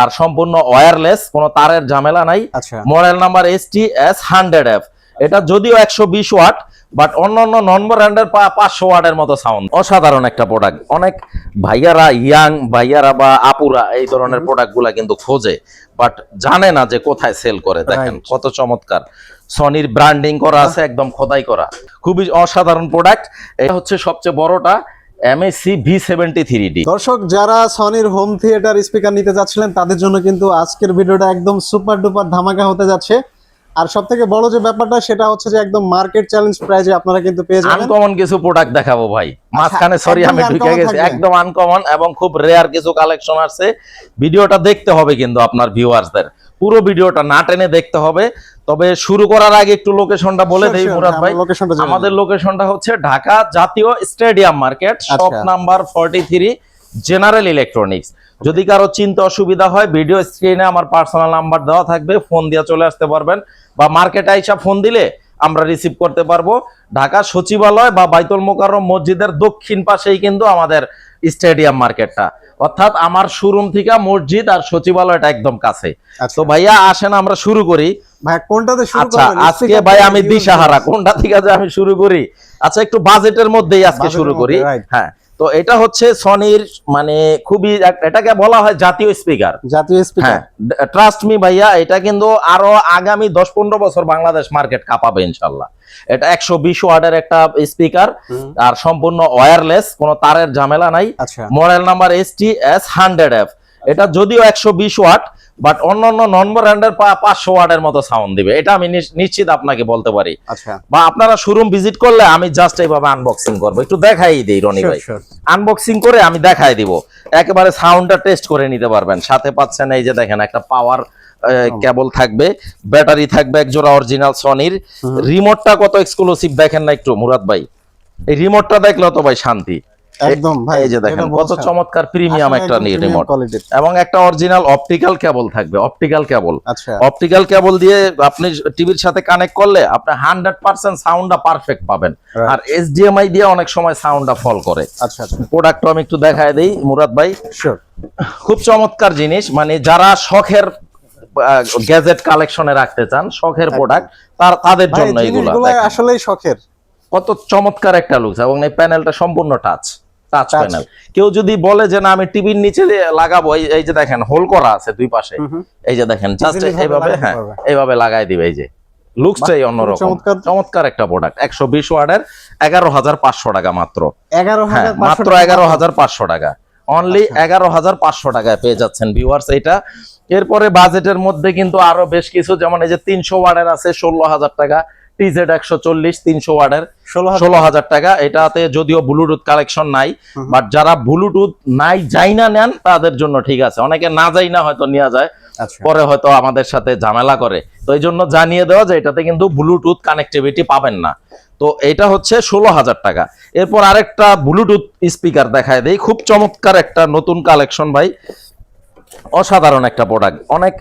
আর সম্পূর্ণ ওয়্যারলেস কোনো তারের ঝামেলা নাই। Model number S T S hundred F এটা যদিও একশো বিশ ওয়াট বাট অন্যান্য নন ব্র্যান্ডের পাঁচশো ওয়াটের মতো সাউন্ড অসাধারণ একটা প্রোডাক্ট অনেক ভাইয়ারা ইয়াং ভাইয়ারা বা আপুরা এই ধরনের প্রোডাক্টগুলা কিন্তু খোঁজে বাট জানে না যে কোথায় সেল করে। দেখেন কত চমৎকার। সনির ব্র্যান্ডিং করা আছে একদম খোদাই করা। খুবই অসাধারণ প্রোডাক্ট এটা হচ্ছে সবচেয়ে বড়টা। MSC V seventy three D দর্শক যারা সনির হোম থিয়েটার স্পিকার নিতে যাচ্ছিলেন তাদের জন্য কিন্তু আজকের ভিডিওটা একদম সুপার ডুপার ধামাকা হতে যাচ্ছে। আর সব থেকে বড় যে ব্যাপারটা সেটা হচ্ছে যে একদম মার্কেট চ্যালেঞ্জ প্রাইজে আপনারা কিন্তু পেয়ে যাবেন। আনকমন কিছু প্রোডাক্ট দেখাবো ভাই। মাঝখানে সরি আমি ঢুকে গেছি। একদম আনকমন এবং খুব রেয়ার কিছু কালেকশন আছে ভিডিওটা দেখতে হবে কিন্তু আপনার ভিউয়ার্সদের পুরো ভিডিওটা না টেনে দেখতে হবে। তবে শুরু করার আগে একটু লোকেশনটা বলে দেই মুরাদ হ্যাঁ, ভাই। আমাদের লোকেশনটা হচ্ছে ঢাকা জাতীয় স্টেডিয়াম মার্কেট শপ আচ্ছা। Number forty three general electronics যদি কারও চিন্তা অসুবিধা হয় ভিডিও স্ক্রিনে আমার পার্সোনাল নাম্বার দেওয়া থাকবে ফোন দিয়ে চলে আসতে পারবেন। বা মার্কেটে আইসা ফোন দিলে আমরা রিসিভ করতে পারব। ঢাকা সচিবালয় বা বাইতুল মোকাররম মসজিদের দক্ষিণ পাশেই কিন্তু আমাদের স্টেডিয়াম মার্কেটটা অর্থাৎ আমার শোরুম থেকে মসজিদ আর সচিবালয়টা একদম কাছে। আচ্ছা। তো ভাইয়া আসেন আমরা শুরু করি। কোনটাতে আচ্ছা করবেন? আজকে ভাই আমি দিশাহারা। কোনটা থেকে যে আমি শুরু করি? আচ্ছা একটু বাজেটের মধ্যেই আজকে শুরু করি। হ্যাঁ। তো এটা হচ্ছে সনির মানে খুবই এটাকে বলা হয় জাতীয় স্পিকার জাতীয় স্পিকার ট্রাস্ট মি ভাইয়া এটা কিন্তু আরও আগামী দশ পনেরো বছর বাংলাদেশ মার্কেট কাঁপাবে ইনশাল্লাহ এটা একশো বিশ ওয়ার্ডের একটা স্পিকার আর সম্পূর্ণ ওয়্যারলেস কোনো তারের ঝামেলা নাই। আচ্ছা। Model number S T S hundred F এটা যদিও একশো বিশ ওয়াট বাট অন্য অন্যান্য নন ব্র্যান্ডের পাঁচশো ওয়াটের মতো সাউন্ড দিবে। এটা আমি নিশ- নিশ্চিত আপনাকে বলতে পারি। আচ্ছা। বা আপনারা শোরুম ভিজিট করলে আমি জাস্ট এইভাবে আনবক্সিং করব। একটু দেখাই দিই রনি ভাই। আনবক্সিং করে আমি দেখাই দিব। একেবারে সাউন্ডটা টেস্ট করে নিতে পারবেন। সাথে পাচ্ছেন এই যে দেখেন একটা পাওয়ার কেবল থাকবে। ব্যাটারি থাকবে এক জোড়া অরিজিনাল সনির রিমোটটা কত এক্সক্লুসিভ দেখেন না একটু মুরাদ ভাই। এই রিমোটটা দেখলে তো ভাই শান্তি। একদম ভাই এই যে দেখেন কত। চমৎকার প্রিমিয়াম একটা রিমোট। এবং একটা অরিজিনাল অপটিক্যাল কেবল থাকবে অপটিক্যাল কেবল আচ্ছা। অপটিক্যাল কেবল দিয়ে আপনি টিভির সাথে কানেক্ট করলে আপনি হান্ড্রেড পার্সেন্ট সাউন্ডটা পারফেক্ট পাবেন। আর এইচডিএমআই দিয়ে অনেক সময় সাউন্ডটা ফল করে। আচ্ছা আচ্ছা। প্রোডাক্ট আমি একটু দেখায় দিই মুরাদ ভাই। শিওর খুব চমৎকার জিনিস মানে যারা শখের গ্যাজেট কালেকশনে রাখতে চান শখের প্রোডাক্ট তার তাদের জন্য এগুলো আসলেই শখের। কত চমৎকার একটা লুকস এবং এই প্যানেলটা সম্পূর্ণ টাচ টাচ প্যানেল কেউ যদি বলে যে না আমি টিভির নিচে লাগাবো এই- যে দেখেন হোল করা আছে দুই পাশে। এই যে দেখেন জাস্ট এইভাবে হ্যাঁ এইভাবে লাগাই দিবে এই যে। লুকসটাই অন্যরকম। চমৎকার। একটা প্রোডাক্ট একশো বিশ ওয়ার্ডের এগারো হাজার পাঁচশো টাকা মাত্র। এগারো হ্যাঁ মাত্র এগারো হাজার পাঁচশো টাকা। অনলি এগারো হাজার পাঁচশো টাকায় পেয়ে যাচ্ছেন ভিউয়ার্স এটা। এরপরে বাজেটের মধ্যে কিন্তু আরও বেশ কিছু যেমন এই যে তিনশো ওয়ার্ডের আছে ষোলো হাজার টাকা। টিজেড একশো চল্লিশ তিনশো ওয়ার্ডের ষোলো হাজার টাকা। এটাতে যদিও ব্লুটুথ কালেকশন নাই বাট যারা ব্লুটুথ নাই যাই না নেন তাদের জন্য ঠিক আছে। অনেকে না যাই না হয়তো নেওয়া যায় আচ্ছা। পরে হয়তো আমাদের সাথে ঝামেলা করে। তো এই জন্য জানিয়ে দেওয়া যে এটাতে কিন্তু ব্লুটুথ কানেক্টিভিটি পাবেন না। তো এটা হচ্ছে ষোলো হাজার টাকা। এরপর আরেকটা ব্লুটুথ স্পিকার দেখায় দেই। খুব চমৎকার একটা নতুন কালেকশন ভাই। অসাধারণ একটা প্রোডাক্ট অনেক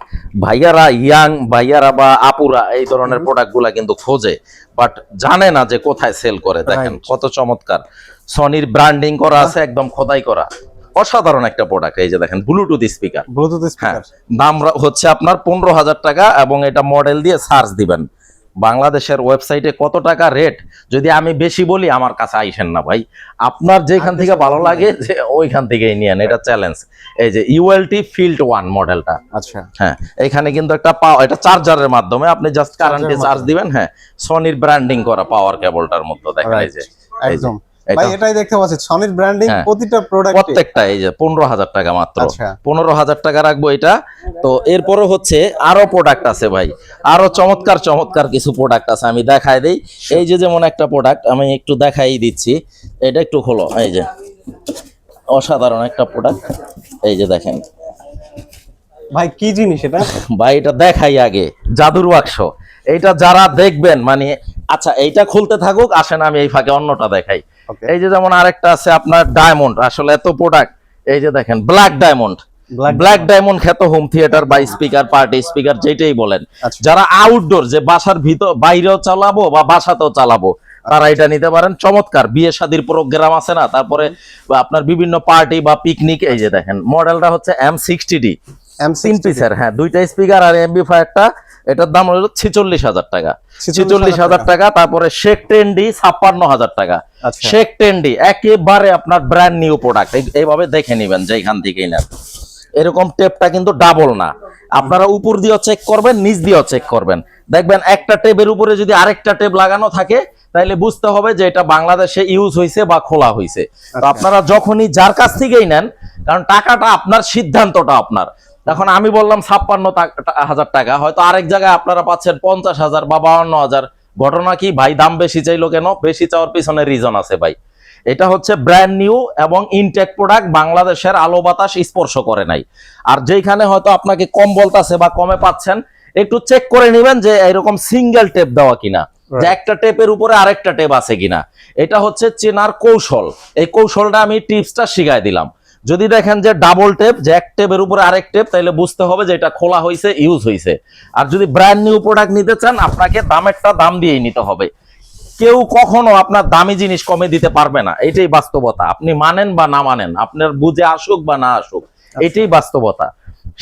ভাইয়ারা ইয়াং ভাইয়ারা বা আপুরা এই ধরনের প্রোডাক্টগুলা কিন্তু খোঁজে বাট জানে না যে কোথায় সেল করে। দেখেন কত চমৎকার। সনির ব্র্যান্ডিং করা আছে একদম খোদাই করা। অসাধারণ একটা প্রোডাক্ট এই যে দেখেন ব্লুটুথ স্পিকার ব্লুটুথ স্পিকার দাম হচ্ছে আপনার পনেরো হাজার টাকা এবং এটা মডেল দিয়ে সার্চ দিবেন। বাংলাদেশের ওয়েবসাইটে কত টাকা রেট যদি আমি বেশি বলি আমার কাছে আইসেন না ভাই। আপনার যেখান থেকে ভালো লাগে যে ওইখান থেকেই নিয়েন। এটা চ্যালেঞ্জ এই যে ইউএলটি ফিল্ড ওয়ান মডেলটা আচ্ছা। হ্যাঁ এখানে কিন্তু একটা পাওয়ার এটা চার্জারের মাধ্যমে আপনি জাস্ট কারেন্টে চার্জ দিবেন হ্যাঁ। সনির ব্র্যান্ডিং করা পাওয়ার কেবলটার মধ্যে দেখা যায় যে। একদম। ভাই এটাই দেখতে পাচ্ছি সনির ব্র্যান্ডিং। প্রতিটা প্রোডাক্ট প্রত্যেকটা এই যে পনেরো হাজার টাকা মাত্র। আচ্ছা। পনেরো হাজার টাকা রাখব এটা। তো এরপরে হচ্ছে আরও প্রোডাক্ট আছে ভাই। আরও চমৎকার চমৎকার কিছু প্রোডাক্ট আছে আমি দেখাই দিই। এই যে যেমন একটা প্রোডাক্ট আমি একটু দেখাই দিচ্ছি। এটা একটু হলো এই যে। অসাধারণ একটা প্রোডাক্ট এই যে দেখেন। ভাই কি জিনিস এটা? ভাই এটা দেখাই আগে। জাদুর বাক্স। এইটা যারা দেখবেন মানে আচ্ছা এইটা খুলতে থাকুক আসেন আমি এই ফাঁকে অন্যটা দেখাই. এই যে যেমন আরেকটা আছে আপনার ডায়মন্ড আসলে এত প্রোডাক্ট এই যে দেখেন ব্ল্যাক ডায়মন্ড ব্ল্যাক ডায়মন্ড খ্যাত হোম থিয়েটার বা স্পিকার পার্টি স্পিকার যেটাই বলেন। আচ্ছা। যারা আউটডোর যে বাসার ভিতর বাইরেও চালাবো বা বাসাতেও চালাবো তারা এটা নিতে পারেন। চমৎকার বিয়ে শাদির প্রোগ্রাম আছে না? তারপরে আপনার বিভিন্ন পার্টি বা পিকনিক এই যে দেখেন মডেলটা হচ্ছে এম সিক্সটি ডি M60 তিন পিসের হ্যাঁ দুইটা স্পিকার আর এমবি ফায়ারটা এটার দাম হলো ছিচল্লিশ হাজার টাকা। 46,000 ছিচল্লিশ হাজার টাকা। তারপরে শেখ টেন্ডি ছাপ্পান্ন হাজার টাকা। আচ্ছা। শেখ টেন্ডি একেবারে আপনার ব্র্যান্ড নিউ প্রোডাক্ট এইভাবে দেখে নেবেন যেখান থেকেই নেন। এরকম টেপটা কিন্তু ডাবল না। আপনারা উপর দিয়েও চেক করবেন নিচ দিয়েও চেক করবেন। দেখবেন একটা টেপের উপরে যদি আরেকটা টেপ লাগানো থাকে তাহলে বুঝতে হবে যে এটা বাংলাদেশে ইউজ হয়েছে বা খোলা হয়েছে তো আচ্ছা। আপনারা যখনই যার কাছ থেকেই নেন কারণ টাকাটা আপনার সিদ্ধান্তটা আপনার। এখন আমি বললাম ছাপ্পান্ন হাজার টাকা হয়তো আরেক জায়গায় আপনারা পাচ্ছেন পঞ্চাশ হাজার বা বাউন্ন হাজার। ঘটনা কি? ভাই দাম বেশি চাইলো কেন? বেশি চাওয়ার পিছনে রিজন আছে ভাই। এটা হচ্ছে ব্র্যান্ড নিউ এবং ইনটেক প্রোডাক্ট বাংলাদেশের আলো বাতাস স্পর্শ করে নাই। আর যেখানে হয়তো আপনাকে কম বলতাছে বা কমে পাচ্ছেন একটু চেক করে নেবেন যে এরকম সিঙ্গেল টেপ দেওয়া কিনা। যে একটা টেপের উপরে আরেকটা টেপ আছে কিনা। এটা হচ্ছে চেনার কৌশল। এই কৌশলটা আমি টিপসটা শিখাই দিলাম। যদি দেখেন যে ডাবল টেপ যে এক টেপের উপরে আরেক টেপ তাহলে বুঝতে হবে যে এটা খোলা হয়েছে ইউজ হয়েছে আর যদি ব্র্যান্ড নিউ প্রোডাক্ট নিতে চান আপনাকে দামেরটা দাম দিয়েই নিতে হবে। কেউ কখনো আপনার দামি জিনিস কমে দিতে পারবে না। এটাই বাস্তবতা। আপনি মানেন বা না মানেন আপনার বুঝে আসুক বা না আসুক এটাই বাস্তবতা।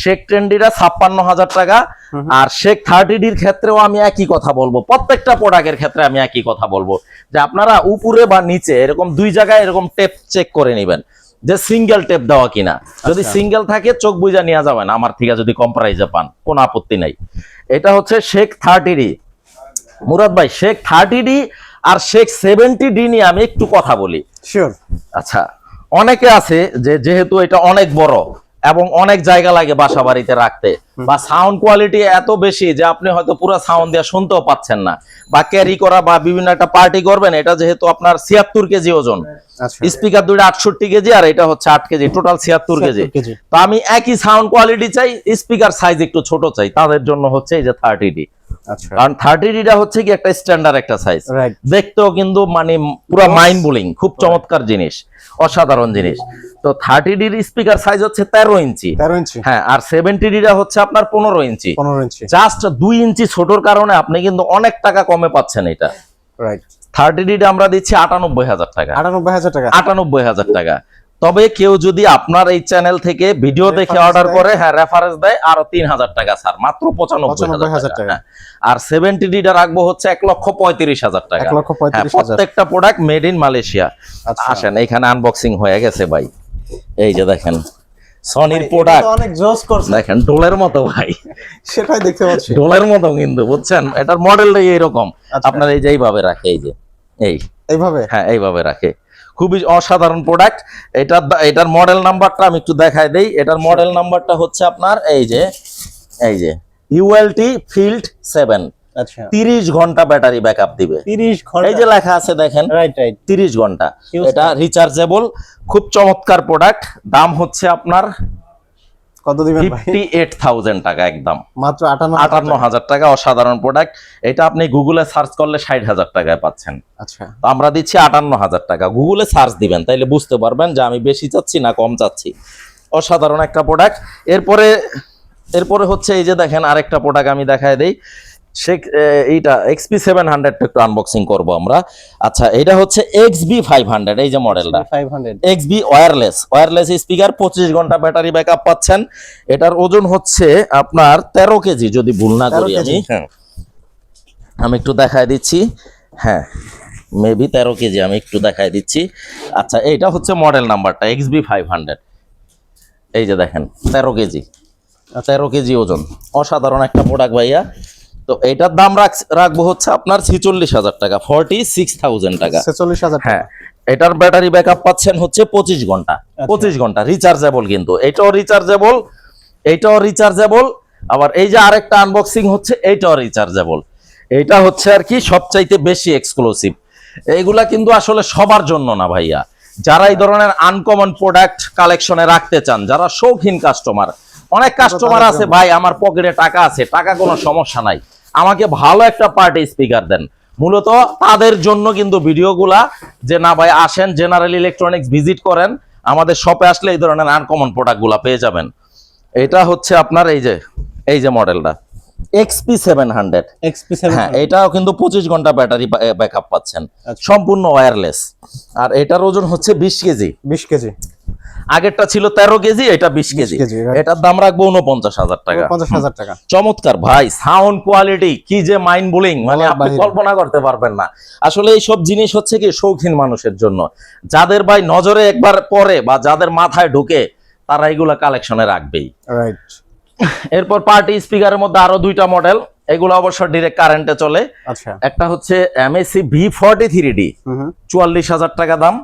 শেখ ট্রেন্ডিরা ছাপ্পান্ন হাজার টাকা আর শেখ থার্টি ডির ক্ষেত্রেও আমি একই কথা বলব। প্রত্যেকটা প্রোডাক্টের ক্ষেত্রে আমি একই কথা বলব। যে আপনারা উপরে বা নিচে এরকম দুই জায়গায় এরকম টেপ চেক করে নেবেন। যে সিঙ্গেল টেপ দেওয়া কিনা। যদি আচ্ছা। সিঙ্গেল থাকে চোখ বুঝা নেওয়া যাবেন। আমার থেকে যদি কম প্রাইজে পান কোনো আপত্তি নাই। এটা হচ্ছে শেখ থার্টি ডি মুরাদ ভাই শেখ থার্টি ডি আর শেখ সেভেন্টি ডি নিয়ে আমি একটু কথা বলি। আচ্ছা অনেকে আছে যে যেহেতু এটা অনেক বড় এবং অনেক জায়গা লাগে বাসা বাড়িতে রাখতে। বা সাউন্ড কোয়ালিটি এত বেশি যে আপনি হয়তো পুরো সাউন্ড দিয়ে শুনতেও পাচ্ছেন না। বা ক্যারি করা বা বিভিন্ন একটা পার্টি করবেন এটা যেহেতু আপনার ছিয়াত্তর কেজি ওজন। আচ্ছা। স্পিকার দুইটা আটষট্টি কেজি আর এটা হচ্ছে আট কেজি টোটাল ছিয়াত্তর কেজি। তো আমি একই সাউন্ড কোয়ালিটি চাই স্পিকার সাইজ একটু ছোট চাই তাদের জন্য হচ্ছে এই যে থার্টি ডি আচ্ছা কারণ থার্টি ডিটা হচ্ছে কি একটা স্ট্যান্ডার্ড একটা সাইজ দেখতেও কিন্তু মানে পুরো মাইন্ড বোলিং খুব চমৎকার জিনিস অসাধারণ জিনিস। তো থার্টি ডির স্পিকার সাইজ হচ্ছে তেরো ইঞ্চি। তেরো ইঞ্চি। হ্যাঁ আর সেভেন্টি ডিটা হচ্ছে আপনার পনেরো ইঞ্চি। পনেরো ইঞ্চি। জাস্ট দুই ইঞ্চি ছোটর কারণে আপনি কিন্তু অনেক টাকা কমে পাচ্ছেন এটা। রাইট থার্টি ডিটা আমরা দিচ্ছি আটানব্বই হাজার টাকা। আটানব্বই হাজার টাকা। আটানব্বই হাজার টাকা। তবে কেউ যদি আপনার এই চ্যানেল থেকে ভিডিও দেখে অর্ডার করে হ্যাঁ রেফারেন্স দেয় আরও তিন হাজার টাকা স্যার মাত্র পঁচানব্বই হাজার টাকা। হ্যাঁ। আর সেভেন্টি ডিটা রাখব হচ্ছে এক লক্ষ পঁয়ত্রিশ হাজার টাকা। হ্যাঁ প্রত্যেকটা প্রোডাক্ট মেড ইন মালয়েশিয়া। আসেন এখানে আনবক্সিং হয়ে গেছে ভাই। এই যে দেখেন সনির প্রোডাক্ট অনেক জোস করছে। দেখেন ডোলের মতো ভাই। সেটাই দেখতে পাচ্ছি। ডোলের মতো কিন্তু বুঝছেন? এটার মডেলটাই এরকম আচ্ছা। আপনার এই যে এইভাবে রাখে এই যে এই। এইভাবে? হ্যাঁ এইভাবে রাখে। খুবই অসাধারণ প্রোডাক্ট এটার এটার মডেল নাম্বারটা আমি একটু দেখাই দেই। এটার মডেল নাম্বারটা হচ্ছে আপনার এই যে এই যে ইউএলটি ফিল্ড সেভেন আচ্ছা। তিরিশ ঘণ্টা ব্যাটারি ব্যাকআপ দিবে। তিরিশ ঘণ্টা। এই যে লেখা আছে দেখেন রাইট রাইট তিরিশ ঘণ্টা। এটা রিচার্জেবল খুব চমৎকার প্রোডাক্ট দাম হচ্ছে আপনার কত দিবেন ভাই? ফিফটি এইট থাউজেন্ড টাকা একদম। মাত্র আটান্ন আটান্ন হাজার টাকা অসাধারণ প্রোডাক্ট এটা আপনি গুগলে সার্চ করলে ষাট হাজার টাকায় পাচ্ছেন। আচ্ছা। তো আমরা দিচ্ছি আটান্ন হাজার টাকা। গুগলে সার্চ দিবেন তাইলে বুঝতে পারবেন যে আমি বেশি চাচ্ছি না কম চাচ্ছি। অসাধারণ একটা প্রোডাক্ট এরপরে এরপরে হচ্ছে এই যে দেখেন আরেকটা প্রোডাক্ট আমি দেখায় দেই। সে এইটা এক্সপি সেভেন হান্ড্রেড একটু আনবক্সিং করব আমরা। আচ্ছা এটা হচ্ছে এক্স বি ফাইভ হান্ড্রেড এই যে মডেলটা। Five hundred X B wireless wireless speaker পঁচিশ ঘণ্টা ব্যাটারি ব্যাকআপ পাচ্ছেন। এটার ওজন হচ্ছে আপনার তেরো কেজি যদি ভুল না 13 করি আমি। হ্যাঁ। আমি একটু দেখায় দিচ্ছি। হ্যাঁ মেবি তেরো কেজি আমি একটু দেখায় দিচ্ছি। আচ্ছা এইটা হচ্ছে মডেল নাম্বারটা এক্স বি ফাইভ হান্ড্রেড এই যে দেখেন তেরো কেজি। তেরো কেজি ওজন। অসাধারণ একটা প্রোডাক্ট ভাইয়া। তো এইটার দাম রাখ- রাখব হচ্ছে আপনার ছেচল্লিশ হাজার টাকা ফর্টি সিক্স থাউজেন্ড টাকা। ছেচল্লিশ হাজার হ্যাঁ এটার ব্যাটারি ব্যাকআপ পাচ্ছেন হচ্ছে পঁচিশ ঘণ্টা। পঁচিশ ঘণ্টা রিচার্জেবল কিন্তু। এটাও রিচার্জেবল এইটাও রিচার্জেবল আবার এই যে আরেকটা আনবক্সিং হচ্ছে এইটাও রিচার্জেবল এইটা হচ্ছে আর কি সবচাইতে বেশি এক্সক্লুসিভ এইগুলা কিন্তু আসলে সবার জন্য না ভাইয়া। যারা এই ধরনের আনকমন প্রোডাক্ট কালেকশনে রাখতে চান যারা শৌখিন কাস্টমার অনেক কাস্টমার আছে ভাই আমার পকেটে টাকা আছে টাকা কোনো সমস্যা নাই। আমাকে ভালো একটা পার্টি স্পিকার দেন। মূলত তাদের জন্য কিন্তু ভিডিওগুলা যে না ভাই আসেন জেনারেল ইলেকট্রনিক্স ভিজিট করেন আমাদের শপে আসলে এই ধরনের আনকমন প্রোডাক্টগুলা পেয়ে যাবেন। এটা হচ্ছে আপনার এই যে এই যে মডেলটা এক্সপি সেভেন হান্ড্রেড এক্সপি হ্যাঁ এটাও কিন্তু পঁচিশ ঘণ্টা ব্যাটারি ব্যাকআপ পাচ্ছেন। আচ্ছা। সম্পূর্ণ ওয়্যারলেস আর এটার ওজন হচ্ছে বিশ কেজি। বিশ কেজি। আগেরটা ছিল তেরো কেজি এটা বিশ কেজি। এটার দাম রাখব উনপঞ্চাশ হাজার টাকা। পঞ্চাশ হাজার টাকা। চমৎকার ভাই সাউন্ড কোয়ালিটি কি যে মাইন্ড বোলিং মানে আপনি কল্পনা করতে পারবেন না। আসলে এই সব জিনিস হচ্ছে কি শৌখিন মানুষের জন্য। যাদের ভাই নজরে একবার পরে বা যাদের মাথায় ঢুকে তারা এগুলা কালেকশনে রাখবেই। রাইট এরপর পার্টি স্পিকারের মধ্যে আরও দুইটা মডেল এগুলো অবশ্য ডিরেক্ট কারেন্টে চলে। আচ্ছা। একটা হচ্ছে MSC V forty three D চুয়াল্লিশ হাজার টাকা দাম।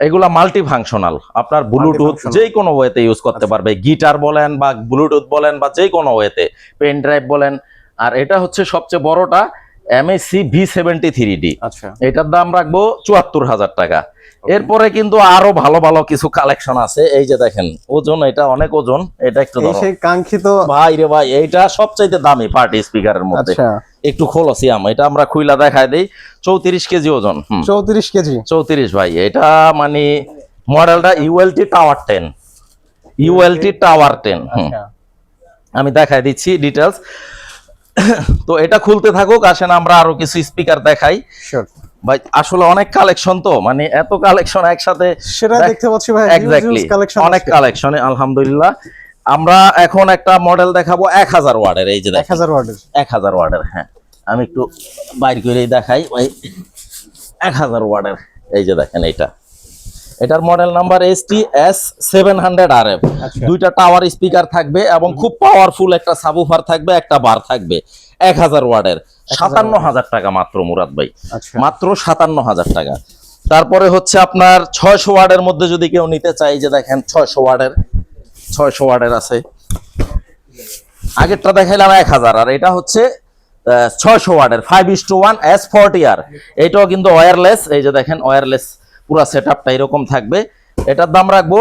এগুলা মাল্টি ফাংশনাল আপনার ব্লুটুথ। যে কোনো ওয়েতে ইউজ করতে পারবে। গিটার বলেন বা ব্লুটুথ বলেন বা যে কোনো ওয়েতে পেন ড্রাইভ বলেন। আর এটা হচ্ছে সবচেয়ে বড়টা। MSC V seventy three D আচ্ছা। এটার দাম রাখব চুয়াত্তর হাজার টাকা। এরপরে কিন্তু আরও ভালো ভালো কিছু কালেকশন আছে। এই যে দেখেন ওজন এটা অনেক ওজন। এটা একটু কাঙ্ক্ষিত ভাই রে ভাই এইটা সবচাইতে দামি পার্টি স্পিকারের মধ্যে। আচ্ছা। একটু খোলো সিয়াম এটা আমরা খুইলা দেখায় দেই। চৌত্রিশ কেজি ওজন চৌত্রিশ কেজি। চৌত্রিশ ভাই এটা মানে মডেলটা ULT tower ten ULT tower ten আমি দেখাই দিচ্ছি ডিটেলস তো এটা খুলতে থাকুক আসেন আমরা আরও কিছু স্পিকার দেখাই। ভাই আসলে অনেক কালেকশন তো মানে এত কালেকশন একসাথে সেটা দেখতে পাচ্ছি ভাই এক্স্যাক্টলি অনেক কালেকশনে আলহামদুলিল্লাহ। আমরা এখন একটা মডেল দেখাবো এক হাজার ওয়ার্ডের এই যে এক দেখেন হাজার ওয়ার্ডের। এক হাজার ওয়ার্ডের হ্যাঁ। আমি একটু বাইর করেই দেখাই এক হাজার ওয়ার্ডের এই যে দেখেন এইটা। এটার model number S T S seven hundred R F. দুইটা টাওয়ার স্পিকার থাকবে এবং খুব পাওয়ারফুল একটা সাবুফার থাকবে একটা বার থাকবে এক হাজার ওয়ার্ডের সাতান্ন হাজার টাকা মাত্র মুরাদ ভাই। আচ্ছা। মাত্র সাতান্ন হাজার টাকা। তারপরে হচ্ছে আপনার ছয়শো ওয়ার্ডের মধ্যে যদি কেউ নিতে চাই যে দেখেন ছয়শো ওয়ার্ডের ছয়শো ওয়ার্ডের আছে। আগেরটা দেখাইলাম এক হাজার আর এটা হচ্ছে ছয়শো ওয়ার্ডের five is two one S forty আর এটাও কিন্তু ওয়্যারলেস এই যে দেখেন ওয়্যারলেস পুরো সেট আপটা এরকম থাকবে। এটার দাম রাখব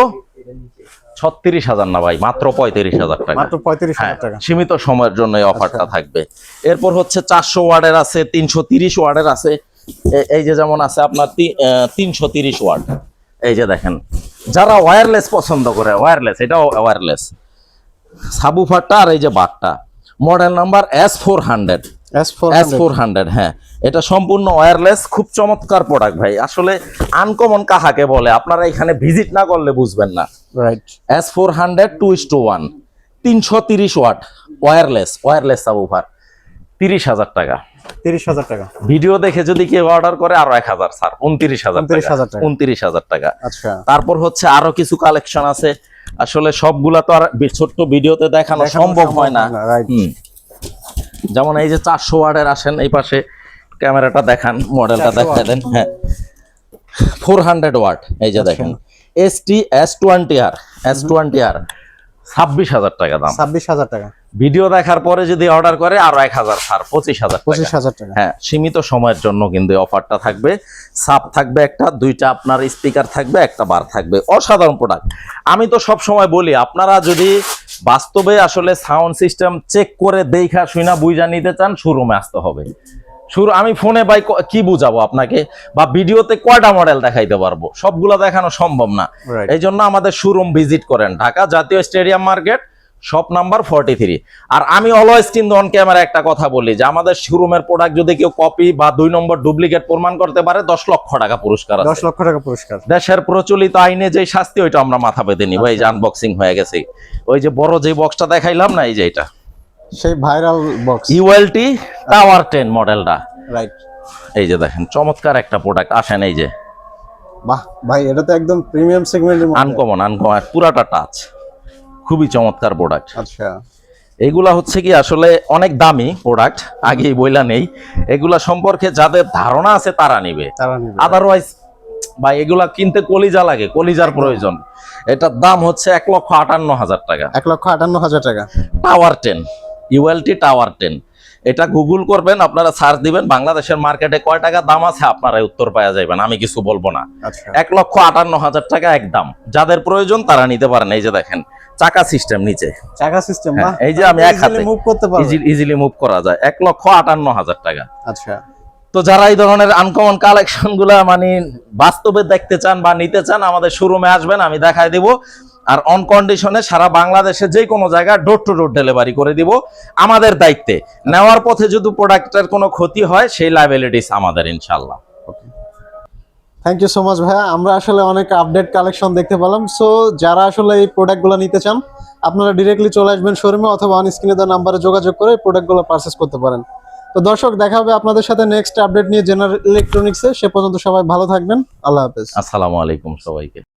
ছত্রিশ হাজার না ভাই মাত্র পঁয়ত্রিশ হাজার টাকা। মাত্র পঁয়ত্রিশ হ্যাঁ, হাজার টাকা। সীমিত সময়ের জন্য এই অফারটা থাকবে। এরপর হচ্ছে চারশো ওয়ার্ডের আছে তিনশো তিরিশ ওয়ার্ডের আছে। এই যে যেমন আছে আপনার তিনশো তিরিশ ওয়ার্ড। এই যে দেখেন যারা ওয়্যারলেস পছন্দ করে ওয়্যারলেস এটাও ওয়্যারলেস সাবুফারটা আর এই যে বারটা। Model number S four hundred S four S four hundred হ্যাঁ। এটা সম্পূর্ণ ওয়্যারলেস খুব চমৎকার প্রোডাক্ট ভাই। আসলে আনকমন কাহাকে বলে আপনারা এখানে ভিজিট না করলে বুঝবেন না। Right S four hundred two is two one তিনশো তিরিশ ওয়াট ওয়্যারলেস ওয়্যারলেস সাবুফার তিরিশ হাজার টাকা। তিরিশ হাজার টাকা। ভিডিও দেখে যদি কেউ অর্ডার করে আরও এক হাজার স্যার উনত্রিশ হাজার 29,000 টাকা। উনত্রিশ হাজার টাকা। আচ্ছা। তারপর হচ্ছে আরও কিছু কালেকশন আছে। আসলে সবগুলা তো আর ছোট্ট ভিডিওতে দেখানো সম্ভব হয় না। রাইট হুম। যেমন এই যে চারশো ওয়ার্ডের আসেন এই পাশে ক্যামেরাটা দেখান মডেলটা 400 দেখায় দেন হ্যাঁ। ফোর হান্ড্রেড ওয়াট এই যে। দেখেন S T S twenty R S twenty R ছাব্বিশ হাজার টাকা দাম। ছাব্বিশ হাজার টাকা। ভিডিও দেখার পরে যদি অর্ডার করে আরও এক হাজার ছাড় পঁচিশ হাজার পঁচিশ হাজার টাকা। হ্যাঁ সীমিত সময়ের জন্য কিন্তু অফারটা থাকবে। সাপ থাকবে একটা দুইটা আপনার স্পিকার থাকবে একটা বার থাকবে। অসাধারণ প্রোডাক্ট আমি তো সব সময় বলি আপনারা যদি বাস্তবে আসলে সাউন্ড সিস্টেম চেক করে দেখা শুনা বুঝা নিতে চান শোরুমে আসতে হবে। শুরু আমি ফোনে বাই ক- কি বুঝাবো আপনাকে? বা ভিডিওতে কয়টা মডেল দেখাইতে পারব? সবগুলা দেখানো সম্ভব না। এই জন্য আমাদের শোরুম ভিজিট করেন। ঢাকা জাতীয় stadium market shop number forty three আর আমি অলওয়েজ কিন্তু অন ক্যামেরা একটা কথা বলি যে আমাদের শোরুমের প্রোডাক্ট যদি কেউ কপি বা দুই নম্বর ডুপ্লিকেট প্রমাণ করতে পারে দশ লক্ষ টাকা পুরস্কার দশ লক্ষ টাকা পুরস্কার। দেশের প্রচলিত আইনে যে শাস্তি ওইটা আমরা মাথা পেতে নিব। এই যে আনবক্সিং হয়ে গেছে। ওই যে বড় যে বক্সটা দেখাইলাম না এই যে এটা। সেই viral box ULT tower ten মডেলটা রাইট এই যে দেখেন চমৎকার একটা প্রোডাক্ট আসেন এই যে। বাহ ভাই এটা তো একদম প্রিমিয়াম সেগমেন্টের আনকমন আনকমন পুরাটা টাচ খুবই চমৎকার প্রোডাক্ট আচ্ছা। এগুলা হচ্ছে কি আসলে অনেক দামি প্রোডাক্ট আগেই বইলা নেই। এগুলা সম্পর্কে যাদের ধারণা আছে তারা নিবে। আদারওয়াইজ ভাই এগুলা কিনতে কলিজা লাগে কলিজার প্রয়োজন। এটার দাম হচ্ছে এক লক্ষ আটান্ন হাজার টাকা। এক লক্ষ আটান্ন হাজার টাকা। Tower ten ULT tower ten এটা গুগল করবেন আপনারা সার্চ দিবেন বাংলাদেশের মার্কেটে কয় টাকা দাম আছে আপনারা উত্তর পাওয়া যাবেন আমি কিছু বলব না। আচ্ছা। এক লক্ষ আটান্ন হাজার টাকা একদম যাদের প্রয়োজন তারা নিতে পারেন। এই যে দেখেন চাকা সিস্টেম নিচে। চাকা সিস্টেম হ্যাঁ, এই যে আমি এক হাতে। মুভ করতে পারব ইজিলি মুভ করা যায়। এক লক্ষ আটান্ন হাজার টাকা। আচ্ছা। তো যারা এই ধরনের আনকমন কালেকশনগুলা মানে বাস্তবে দেখতে চান বা নিতে চান আমাদের শোরুমে আসবেন আমি দেখায় দিব। আর অন কন্ডিশনে সারা বাংলাদেশে যে কোনো জায়গায় ডোর টু ডোর ডেলিভারি করে দিব। আমাদের দায়িত্বে। নেওয়ার পথে যদি প্রোডাক্টের কোনো ক্ষতি হয় সেই লাইবিলিটিস আমাদের ইনশাল্লাহ থ্যাংক ইউ সো মাচ ভাইয়া। আমরা আসলে অনেক আপডেট কালেকশন দেখতে পেলাম। সো যারা আসলে এই প্রোডাক্টগুলো নিতে চান আপনারা ডিরেক্টলি চলে আসবেন শোরুমে অথবা অন স্ক্রিনে দেওয়া নাম্বারে যোগাযোগ করে প্রোডাক্টগুলো পারচেস করতে পারেন। তো দর্শক দেখা হবে আপনাদের সাথে নেক্সট আপডেট নিয়ে জেনারেল ইলেকট্রনিক্সে সে পর্যন্ত সবাই ভালো থাকবেন। আল্লাহ হাফেজ। আসসালামু আলাইকুম সবাইকে।